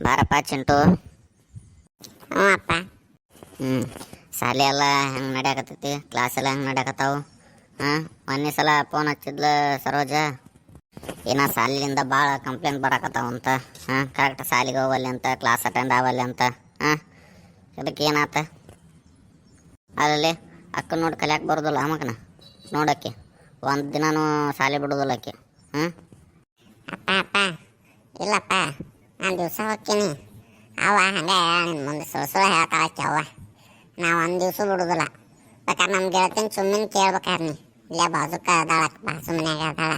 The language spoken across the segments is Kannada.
ಬಾರಪ್ಪ ಚಿಂಟು. ಹ್ಞೂ ಅಪ್ಪ. ಹ್ಞೂ ಶಾಲೆ ಎಲ್ಲ ಹೆಂಗೆ ನಡೆಯಕತ್ತೈತಿ? ಕ್ಲಾಸ್ ಎಲ್ಲ ಹೆಂಗೆ ನಡೆಯಕತ್ತಾವು? ಹಾಂ ಮೊನ್ನೆ ಸಲ ಫೋನ್ ಹಚ್ಚಿದ್ಲ ಸರೋಜ. ಏನೋ ಶಾಲೆಯಿಂದ ಭಾಳ ಕಂಪ್ಲೇಂಟ್ ಬರಾಕತ್ತಾವಂತ ಹಾಂ ಕರೆಕ್ಟ್ ಶಾಲೆಗೆ ಹೋಗಲ್ಲಿ ಅಂತ ಕ್ಲಾಸ್ ಅಟೆಂಡ್ ಆಗಲ್ಲಿ ಅಂತ. ಹಾಂ ಅದಕ್ಕೆ ಏನಾತ? ಅಲ್ಲಿ ಅಕ್ಕ ನೋಡಿ ಕಲಿಯಾಕೆ ಬರೋದಿಲ್ಲ ಅಮ್ಮಕ್ಕನ ನೋಡಕ್ಕೆ. ಒಂದು ದಿನನೂ ಶಾಲೆ ಬಿಡೋದಿಲ್ಲ ಅಕ್ಕಿ ಹ್ಞೂ ಅಪ್ಪ ಅಪ್ಪ. ಇಲ್ಲಪ್ಪ. ನಾನು ದಿವಸ ಹೋಗ್ತೀನಿ. ಅವ ಹಂಗೆ ನಿನ್ನ ಮುಂದೆ ಸುಳ್ಳು ಹೇಳ್ತಾಳಕ್ಕೆ ಅವ್ವ. ನಾ ಒಂದು ದಿವಸ ಬಿಡುದಿಲ್ಲ. ಬೇಕಾದ್ರೆ ನಮ್ಮ ಗೆಳತಿನ ಸುಮ್ಮನೆ ಕೇಳ್ಬೇಕಾರೆ ನೀ. ಇಲ್ಲೇ ಬಾಜುಕ ಅದಾಳ, ಬಾಜು ಮನ್ಯಾಗ ಅದಾಳ.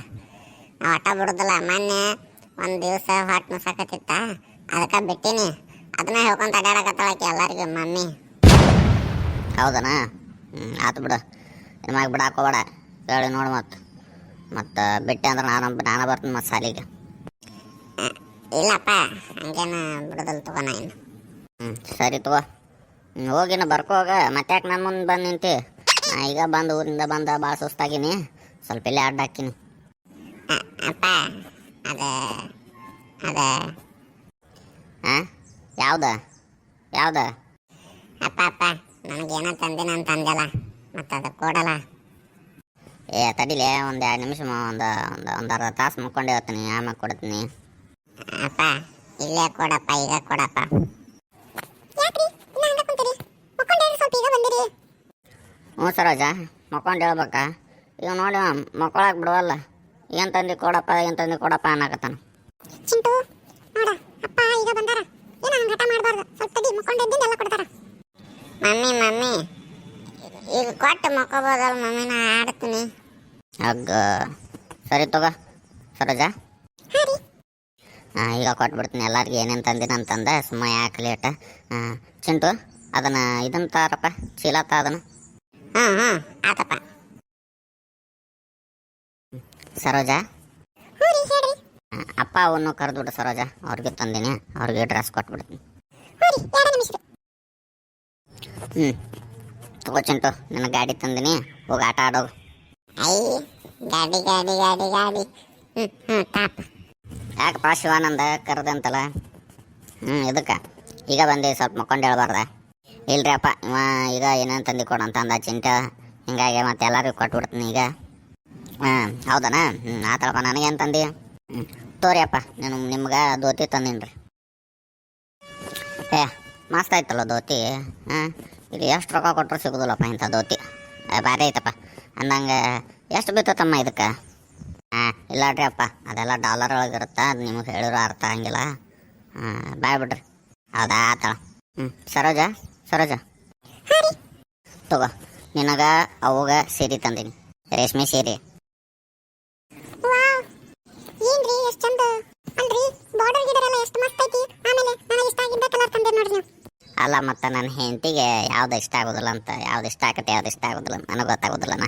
ನಾವು ಆಟ ಬಿಡುದಿಲ್ಲ. ಮೊನ್ನೆ ಒಂದು ದಿವಸ ಹೊಟ್ಟೆ ನುಸಾಕತ್ತಿತ್ತ ಅದಕ್ಕೆ ಬಿಟ್ಟಿನಿ. ಅದನ್ನ ಹೇಳ್ಕೊಂತ ಅಡ್ಯಾಡಕತ್ತಾಳಕ್ಕೆ ಎಲ್ಲರಿಗೂ, ಮಮ್ಮಿ. ಹೌದನ? ಆತು ಬಿಡು. ನಿಮಗೆ ಬಿಡಾಕೋಬೇಡ ಹೇಳಿ ನೋಡು ಮತ್ತು ಮತ್ತೆ ಬಿಟ್ಟೆ ಅಂದ್ರೆ ನಾನು ನಾನು ಬರ್ತೀನಿ ಮತ್ತು ಶಾಲಿಗೆ ಇಲ್ಲಪ್ಪ ಹಂಗೇನು ಬಿಡುದಿಲ್ಲ ತಗೋ ನಾ ಇನ್ನು. ಹ್ಞೂ ಸರಿ ತಗೋ. ಹೋಗಿನ ಬರ್ಕೋಗ ಹೋಗ. ಮತ್ತೆ ಯಾಕೆ ನನ್ನ ಮುಂದೆ ಬಂದು ನಿಂತಿ? ಈಗ ಬಂದು ಊರಿಂದ ಬಂದ ಭಾಳ ಸುಸ್ತಾಗೀನಿ. ಸ್ವಲ್ಪ ಇಲ್ಲೇ ಅಡ್ಡ ಹಾಕಿನಿ ಅಪ್ಪ ಅದ ಅದ. ಹಾಂ ಯಾವ್ದ? ಯಾವ್ದ? ಅಪ್ಪ ಅಪ್ಪ ನನಗೇನೋ ತಂದಿನ ಅಂತ ಅಂದಲ್ಲ ಮತ್ತು ಅದು ಕೊಡಲ್ಲ. ಏ ತಡಿಲೇ ಒಂದು ಎರಡು ನಿಮಿಷ ಒಂದು ಒಂದು ಒಂದು ಅರ್ಧ ತಾಸು ಮುಕ್ಕೊಂಡೆ ಹೇಳ್ತೀನಿ ಆಮೇಲೆ ಕೊಡ್ತೀನಿ. ಅಪ್ಪ. ಇಲ್ಲೇ ಕೊಡಪ್ಪ ಈಗ ಕೊಡಪ್ಪ. ಯಾಕ್ರಿ? ಇನ್ನ ಹಂಗ ಕುಂತೀರಿ? ಮಕ್ಕೊಂಡೇರಿ ಸ್ವಲ್ಪ ಈಗ ಬಂದಿರಿ. ಹ್ಞೂ ಸರೋಜ ಮಕ್ಕೊಂಡು ಹೇಳ್ಬೇಕಾ. ಈಗ ನೋಡಿ ಮಕ್ಕಳಾಗ ಬಿಡವಲ್ಲ. ಏನು ತಂದು ಕೊಡಪ್ಪ ಏನು ತಂದು ಕೊಡಪ್ಪ ಅನ್ನಕತ್ತಾನ. ಚಿಂಟು ನೋಡ ಅಪ್ಪ ಈಗ ಬಂದಾರ. ಏನ ಹಂಗ ಹಠ ಮಾಡಬಾರ್ದು? ಸ್ವಲ್ಪ ತಡಿ ಮಕ್ಕೊಂಡೆದ್ದಿಂದ ಎಲ್ಲ ಕೊಡ್ತಾರ. Mummy mummy. ಈಗ ಕೊಟ್ಟು ಮಕ್ಕೋಬೋದಲ್ಲ ಮಮ್ಮಿ ನಾ ಆಡ್ತೀನಿ. ಅಗ್ಗ. ಸರಿ ತಗೋ ಸರೋಜಾ. ಹಾಂ ರೀ ಹಾಂ ಈಗ ಕೊಟ್ಬಿಡ್ತೀನಿ ಎಲ್ಲರಿಗೆ ಏನೇನು ತಂದಿನ ಅಂತಂದ ಸುಮ್ಮ ಯಾಕೆ ಲೇಟ ಹಾಂ ಚಿಂಟು ಅದನ್ನು ಇದನ್ನು ತಾರಪ್ಪ ಚೀಲ ತಾ ಅದನ್ನು. ಹಾಂ ಹಾಂ ಆತಪ್ಪ. ಸರೋಜಾ. ಅಪ್ಪ ಅವನ್ನು ಕರೆದ್ಬಿಡು ಸರೋಜ ಅವ್ರಿಗೆ ತಂದಿನಿ ಅವ್ರಿಗೆ ಡ್ರೆಸ್ ಕೊಟ್ಬಿಡ್ತೀನಿ. ಹ್ಞೂ ತಗೋ ಚಿಂಟು ನನ್ನ ಗಾಡಿ ತಂದಿನಿ ಹೋಗಿ ಆಟ ಆಡೋಗು. ಐ ಗಾಡಿ ಗಾಡಿ ಗಾಡಿ ಗಾಡಿ. ಹ್ಞೂ ಹ್ಞೂ ತಾಪ. ಯಾಕಪ್ಪ ಶಿವಾನಂದ ಕರೆದಂತಲ್ಲ ಹ್ಞೂ ಇದಕ್ಕೆ ಈಗ ಬಂದು, ಸ್ವಲ್ಪ ಮಕ್ಕೊಂಡು ಹೇಳ್ಬಾರ್ದ. ಇಲ್ರಿ ಅಪ್ಪ ಇವ ಈಗ ಏನೇನು ತಂದು ಕೊಡು ಅಂತ ಅಂದ, ಚಿಂಟ. ಹಿಂಗಾಗಿ ಮತ್ತೆ ಎಲ್ಲರಿಗೂ ಕೊಟ್ಬಿಡ್ತೀನಿ ಈಗ. ಹಾಂ, ಹೌದನ? ಹ್ಞೂ ಆತಳಪ್ಪ ನನಗೇನು ತಂದಿ? ಹ್ಞೂ ತೋರಿ ಅಪ್ಪ ನಾನು ನಿಮ್ಗೆ ಧೋತಿ ತಂದೀನಿ ರೀ ಏ, ಮಸ್ತ್ ಆಯ್ತಲ್ಲ ಧೋತಿ? ಹಾಂ, ಇದು ಎಷ್ಟು ರೊಕ್ಕ ಕೊಟ್ಟರು ಸಿಗೋದಿಲ್ಲಪ್ಪ ಇಂಥ ಧೋತಿ? ಭಾರಿ ಐತಪ್ಪ. ಅಂದಂಗೆ ಎಷ್ಟು ಬಿತ್ತತ್ತಮ್ಮ ಇದಕ್ಕೆ? ಹಾಂ ಇಲ್ಲ ರೀ ಅಪ್ಪ ಅದೆಲ್ಲ ಡಾಲರ್ ಒಳಗೆ ಇರುತ್ತೆ? ಅದು ನಿಮಗೆ ಹೇಳಿರೋ ಅರ್ಥ ಆಗಂಗಿಲ್ಲ. ಹಾಂ ಬಾಯ್ ಬಿಡ್ರಿ. ಹೌದಾ ಆತಳ. ಹ್ಞೂ ಸರೋಜ ಸರೋಜ. ತಗೋ ನಿನಗೆ ಅವಾಗ ಸೀರೆ ತಂದೀನಿ. ರೇಷ್ಮೆ ಸೀರೆ. ಏನ್ರಿ ಎಷ್ಟು ಚಂದ. ಅಲ್ರಿ ಬಾರ್ಡರ್ ಗಿಡರ್ ಎಲ್ಲ ಎಷ್ಟು ಮಸ್ತ್ ಐತಿ. ಆಮೇಲೆ ನನಗೆ ಇಷ್ಟ ಆಗಿದ್ದ ಕಲರ್ ತಂದೆ ನೋಡ್ರಿ ಅಲ್ಲ ಮತ್ತೆ ನನ್ನ ಹೆಂಡತಿಗೆ ಯಾವ್ದು ಇಷ್ಟ ಆಗೋದಿಲ್ಲ ಅಂತ. ಯಾವ್ದು ಇಷ್ಟ ಆಗತ್ತೆ ಯಾವ್ದು ಇಷ್ಟ ಆಗೋದಿಲ್ಲ ನನಗೆ ಗೊತ್ತಾಗೋದಿಲ್ಲ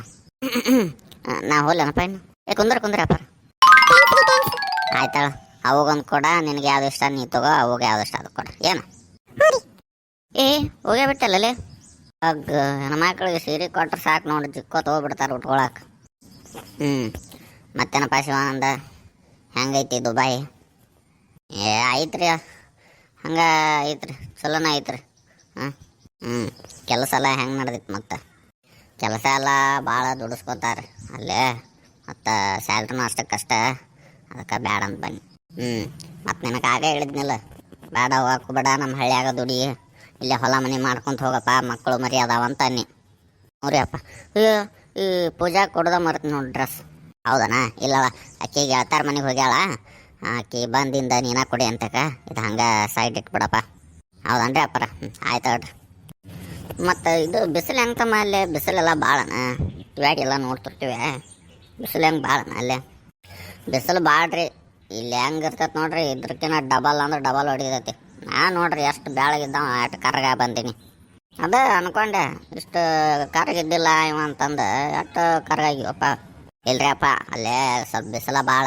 ನಾ ನಾ ಹೋಗ್ಲೇನಪ್ಪ ಇನ್ನು. ಏ ಕುಂದ್ರ ಕುಂದ್ರಪ್ಪ ಆಯ್ತಾಳ ಅವಾಗೊಂದು ಕೊಡ ನಿನಗೆ ಯಾವ್ದು ಇಷ್ಟ ನೀ ತಗೋ ಅವಾಗ ಯಾವ್ದು ಇಷ್ಟ ಅದು ಕೊಡ. ಏನು? ಏ ಹೋಗೇ ಬಿಟ್ಟಲ್ಲೇ ಅಗ್ ಹೆಣ್ಮಕ್ಳಿಗೆ ಸೀರೆ ಕೊಟ್ಟರೆ ಸಾಕು ನೋಡಿ ಚಿಕ್ಕೋತ ಹೋಗ್ಬಿಡ್ತಾರೆ ಉಟ್ಕೊಳಕ್ಕೆ ಹ್ಞೂ ಮತ್ತೇನಪ್ಪ ಶಿವಾನಂದ? ಹೆಂಗೈತಿ ದುಬಾಯಿ? ಏ ಐತ್ರಿ ಹಂಗೆ ಐತ್ರಿ ಚಲೋನ ಐತ್ರಿ ಹಾಂ? ಹ್ಞೂ ಕೆಲಸ ಎಲ್ಲ ಹೆಂಗೆ ನಡೆದಿತ್ತು ಮತ್ತೆ? ಕೆಲಸ ಎಲ್ಲ ಭಾಳ ದುಡಿಸ್ಕೊತಾರೆ. ಅಲ್ಲೇ ಮತ್ತು ಸ್ಯಾಲ್ರಿನೂ ಅಷ್ಟಕ್ಕಷ್ಟ. ಅದಕ್ಕೆ ಬೇಡ ಅಂತ ಬನ್ನಿ. ಹ್ಞೂ ಮತ್ತು ನಿನಗೆ ಆಗೇ ಹೇಳಿದ್ನಲ್ಲ ಬೇಡ ಹೋಗಕ್ಕೆ ಬೇಡ ನಮ್ಮ ಹಳ್ಳಿಯಾಗ ದುಡಿ ಇಲ್ಲೇ ಹೊಲ ಮನೆ ಮಾಡ್ಕೊಂತ ಹೋಗಪ್ಪ, ಮಕ್ಕಳು ಮರಿ ಅದಾವ ಅಂತ ಅನ್ನಿ. ನೋರಿ ಅಪ್ಪ ಈ ಪೂಜಾ ಕೊಡ್ದ ಮರ್ತೀನಿ ನೋಡಿ ಡ್ರೆಸ್. ಹೌದನಾ? ಇಲ್ಲವ ಆಕೆಗೆ ಗೆಳತಾರ ಮನೆಗೆ ಹೋಗ್ಯಾಳ. ಆಕೆ ಬಂದಿಂದ ನೀನ ಕೊಡಿ ಅಂತಕ, ಇದು ಹಂಗೆ ಸೈಡ್ ಇಟ್ಬಿಡಪ್ಪ. ಹೌದನ್ರಿ ಅಪ್ಪರ? ಆಯ್ತು ಹೇಳ್ರಿ ಮತ್ತು ಇದು ಬಿಸಿಲು ಹೆಂಗೆ ತಮ್ಮ ಅಲ್ಲೇ? ಬಿಸಿಲೆಲ್ಲ ಭಾಳನ ಎಲ್ಲ ನೋಡ್ತಿರ್ತೀವಿ. ಬಿಸಿಲು ಹೆಂಗೆ ಭಾಳನ ಅಲ್ಲೇ? ಬಿಸಿಲು ಭಾಳ ರೀ ಇಲ್ಲಿ ಹೆಂಗೆ ಇರ್ತೈತೆ ನೋಡ್ರಿ ಇದ್ರಕಿನ ಡಬಲ್ ಅಂದ್ರೆ ಡಬಲ್ ಹೊಡಿತೈತಿ. ನಾ ನೋಡ್ರಿ ಎಷ್ಟು ಬೆಳಗಿದ್ದಾವ ಅಷ್ಟು ಕರಗ ಬಂದೀನಿ. ಅದ ಅನ್ಕೊಂಡೆ, ಇಷ್ಟು ಕರ್ಗಿದ್ದಿಲ್ಲ ಇವ ಅಂತಂದು, ಎಷ್ಟು ಕರ್ಗಾಗಿವಪ್ಪ ಇಲ್ರಿ ಅಪ್ಪ, ಅಲ್ಲೇ ಸ್ವಲ್ಪ ಬಿಸಿಲ ಭಾಳ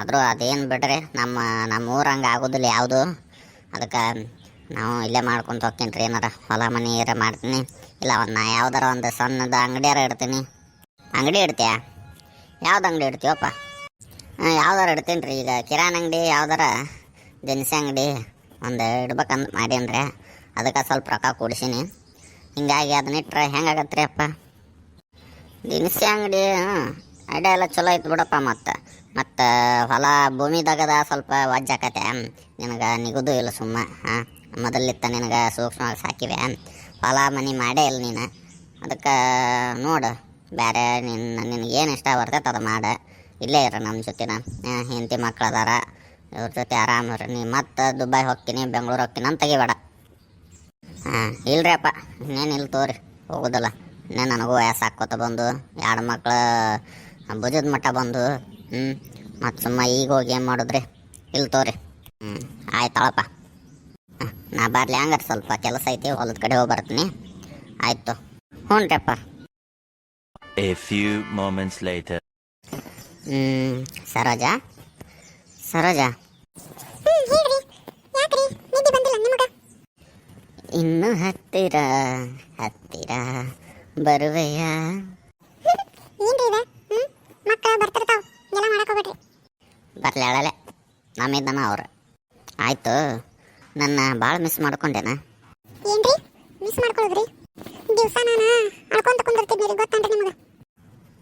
ಆದರೂ ಅದೇನು ಬಿಡ್ರಿ, ನಮ್ಮ ನಮ್ಮ ಊರು ಹಂಗೆ ಆಗೋದಿಲ್ಲ ಯಾವುದು. ಅದಕ್ಕೆ ನಾವು ಇಲ್ಲೇ ಮಾಡ್ಕೊಂತ ಹೋಗ್ತೀನಿ ರೀ ಏನಾರ ಹೊಲ ಮನೆ ಏರ ಮಾಡ್ತೀನಿ. ಇಲ್ಲ, ಒಂದು ನಾ ಯಾವ್ದಾರ ಒಂದು ಸಣ್ಣದ ಅಂಗಡಿಯಾರ ಇಡ್ತೀನಿ. ಅಂಗಡಿ ಇಡ್ತೀಯಾ? ಯಾವ್ದು ಅಂಗಡಿ ಇಡ್ತೀವಪ್ಪ ಯಾವ್ದಾರ ಇಡ್ತೀನಿ ರೀ ಈಗ ಕಿರಾಣಿ ಅಂಗಡಿ, ಯಾವ್ದಾರ ದಿನಸಿ ಅಂಗಡಿ, ಒಂದು ಇಡ್ಬೇಕಂತ ಮಾಡೀನ್ರಿ ಅದಕ್ಕೆ ಸ್ವಲ್ಪ ರೊಕ್ಕ ಕೂಡಿಸೀನಿ. ಹಿಂಗಾಗಿ ಅದನ್ನ ಇಟ್ರೆ ಹೆಂಗಾಗತ್ತೆ ರೀ ಅಪ್ಪ? ದಿನಸಿ ಅಂಗಡಿ ಐಡಿಯಾ ಎಲ್ಲ ಚಲೋ ಐತೆ ಬಿಡಪ್ಪ ಮತ್ತು. ಮತ್ತು ಹೊಲ ಭೂಮಿದಾಗದ ಸ್ವಲ್ಪ ವಜ್ಜ ಆಕತೆ ನಿನಗೆ ನಿಗುದು ಇಲ್ಲ ಸುಮ್ಮ, ಹಾಂ? ಮೊದಲಿತ್ತ ನಿನಗೆ ಸೂಕ್ಷ್ಮವಾಗಿ ಸಾಕಿವೆ. ಹೊಲ ಮನೆ ಮಾಡೇ ಇಲ್ಲ ನೀನು. ಅದಕ್ಕೆ ನೋಡು ಬೇರೆ ನಿನ್ನ ನಿನಗೇನು ಇಷ್ಟ ಬರ್ತೈತೆ ಅದು ಮಾಡ. ಇಲ್ಲೇ ಇರ ನಮ್ಮ ಜೊತೆನ. ಹೆಂಡತಿ ಮಕ್ಳು ಅದಾರ. ಇವ್ರ ಜೊತೆ ಆರಾಮ ನೀ ಮತ್ತೆ ದುಬೈ ಹೋಗ್ತೀನಿ, ಬೆಂಗಳೂರು ಹೋಗ್ತೀನಿ ಅಂತ ತೆಗಿಬೇಡ. ಹಾಂ ಇಲ್ರಿ ಅಪ್ಪ, ಇನ್ನೇನು ಇಲ್ಲ ತೋರಿ. ಹೋಗೋದಲ್ಲ. ಇನ್ನೇ ನನಗೂ ವಯಸ್ಸು ಹಾಕ್ಕೋತ ಬಂದು ಎರಡು ಮಕ್ಳು, ಭುಜದ ಮಟ್ಟ ಬಂದು ಹ್ಞೂ ಮತ್ತು ಸುಮ್ಮ ಈಗ ಹೋಗಿ ಏನು ಮಾಡಿದ್ರಿ? ಇಲ್ಲಿ ತೋರಿ. ಹ್ಞೂ ಆಯ್ತಾಳಪ್ಪ. ನಾ ಬರಲಿ ಹಂಗಾರೆ ಸ್ವಲ್ಪ ಕೆಲಸ ಐತಿ, ಹೊಲದ ಕಡೆ ಹೋಗಿ ಬರ್ತೀನಿ. ಆಯಿತು. ಹ್ಞೂ ರೀ ಅಪ್ಪ A few moments later. ಹ್ಞೂ ಸರೋಜಾ? ಸರೋಜಾ? ಇನ್ನು ಹತ್ತಿರ ಹತ್ತಿರ ಬರುವೆಯ? ಏನ್ರಿ ಅವ್ರ ನಮ್ಮಿದ್ದನ ಅವ್ರು. ಆಯಿತು ನನ್ನ ಭಾಳ ಮಿಸ್ ಮಾಡ್ಕೊಂಡೇನ? ಏನ್ರಿ? ಮಿಸ್ ಮಾಡ್ಕೊಳ್ಳೋದ್ರಿ ದಿವಸ ನಾನು ಅಳ್ಕೊಂತ ಕುಂದಿರ್ತಿದ್ನಿ ನಿಮಗ?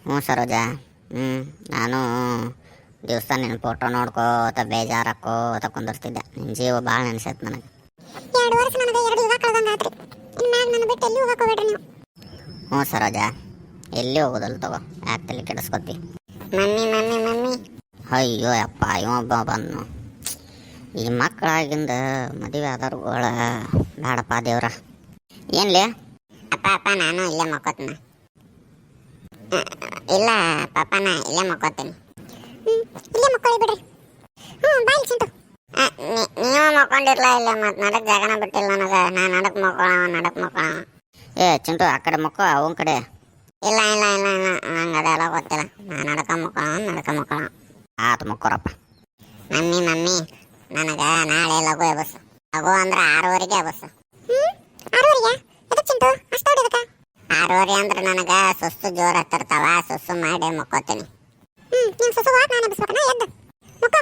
ಹ್ಞೂ ಸರೋಜಾ. ಹ್ಞೂ ನಾನು ದಿವಸ ನಿನ್ನ ಫೋಟೋ ನೋಡ್ಕೋತ ಬೇಜಾರಾಕೋತ ಕುಂದಿರ್ತಿದ್ದೆ ನಿನ್ನ ಜೀವ ಭಾಳ ನೆನ್ಸೈತೆ ನನಗೆ. ಎರಡು ವರ್ಷ ನನಗೆ ಎರಡು ಯುಗ ಕಳ್ದಂಗ ಆತ್ರಿ ಇನ್ಮ್ಯಾಗ ನನ್ನ ಬಿಟ್ಟು ಎಲ್ಲಿ ಹೋಗಕ್ ಹೋಗ್ಬೇಡ್ರಿ ನೀವು? ಹ್ಞೂ ಸರೋಜಾ ಎಲ್ಲಿ ಹೋಗೋದಲ್ಲ ತಗೋ ಯಾಕೆ ತಲೆ ಕೆಡಿಸ್ಕೊತಿ? Mummy mummy mummy. ಅಯ್ಯೋ ಅಪ್ಪ ಇವೊಬ್ಬ ಬಂದು ಈ ಮಕ್ಕಳಾಗಿಂದ ಮದುವೆ ಆದವ್ರುಗಳ ಬೇಡಪ್ಪ ದೇವ್ರ. ಏನ್ಲೇ? ಅಪ್ಪ ಅಪ್ಪ ನಾನು ಇಲ್ಲೇ ಮಕ್ಕೋತೀನಿ. ಇಲ್ಲ ಪಾಪ ನಾ ಇಲ್ಲೇ ಮಕ್ಕೋತೀನಿ. ಇಲ್ಲೇ ಮಕ್ಕೊಳ್ಳಿ ಬಿಡ್ರಿ. ಹ್ಞೂ ಬಾಯ್ ಚಿಂಟು. ನೀವು ಮಕ್ಕೊಂಡಿರ್ಲ ಇಲ್ಲ ಮತ್ತೆ ನಡಕ್ ಜಾಗನ ಬಿಟ್ಟಿಲ್ಲ ನನಗೆ? ನಾ ನಡಕ್ ಮಕ್ಕೊಳ ನಡಕ್ ಮಕ್ಕೊಳ. ಏ ಚಿಂಟು ಆ ಕಡೆ ಮಕ್ಕೋ ಅವನ ಕಡೆ. ಇಲ್ಲ ಇಲ್ಲ ಇಲ್ಲ ಇಲ್ಲ ನಂಗೆ ಅದೆಲ್ಲ ಗೊತ್ತಿಲ್ಲ. ನಾ ನಡಕ ಮಕ್ಕೊಳ ನಡಕ ಮಕ್ಕೊಳ. ಆತು ಮಕ್ಕೋರಪ್ಪ. ಮಮ್ಮಿ ಮಮ್ಮಿ ನನಗೆ ನಾಳೆ ಲಘು ಬಸ್ ಲಘು ಅಂದ್ರೆ ಆರೂವರೆಗೆ ಬಸ್ ಆರೂವರೆಗೆ ಎದಕ್ಕೆ ಚಿಂಟು ಅಷ್ಟು ಹೊಡಿದಕ್ಕ ಆರೂವರೆ ಅಂದ್ರೆ ನನಗೆ ಸುಸ್ತು ಜೋರ್ ಹತ್ತಿರ್ತಾವ, ಸುಸ್ಸು ಮಾಡಿ ಮಕ್ಕೋತೀನಿ. ಹ್ಮ್, ನೀನ್ ಸುಸ್ಸು ಹೋಗಿ, ನಾನು ಎಬ್ಬಿಸ್ಬೇಕನ ಎದ್ದು. ಮಕ್ಕೋ.